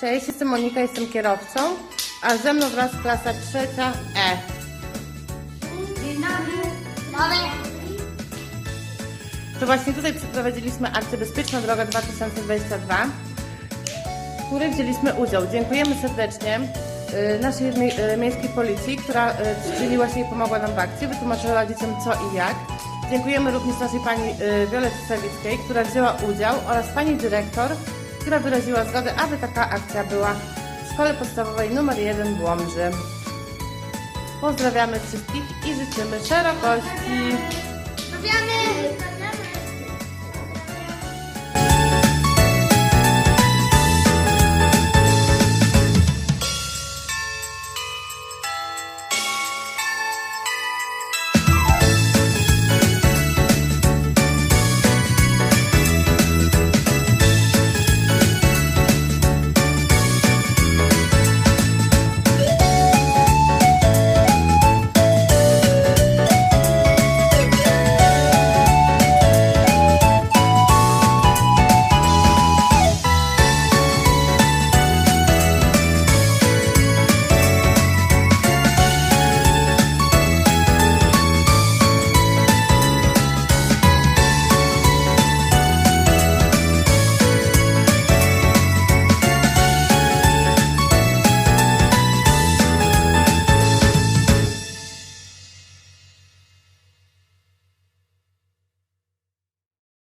Cześć, jestem Monika, jestem kierowcą, a ze mną wraz klasa trzecia E. To właśnie tutaj przeprowadziliśmy akcję Bezpieczna Droga 2022, w której wzięliśmy udział. Dziękujemy serdecznie y, naszej y, miejskiej policji, która y, przyczyniła się i pomogła nam w akcji, wytłumaczyła dzieciom co i jak. Dziękujemy również naszej pani y, Wiolecie Sawickiej, która wzięła udział oraz pani dyrektor, która wyraziła zgodę, aby taka akcja była w szkole podstawowej nr 1 w Łomży. Pozdrawiamy wszystkich i życzymy szerokości.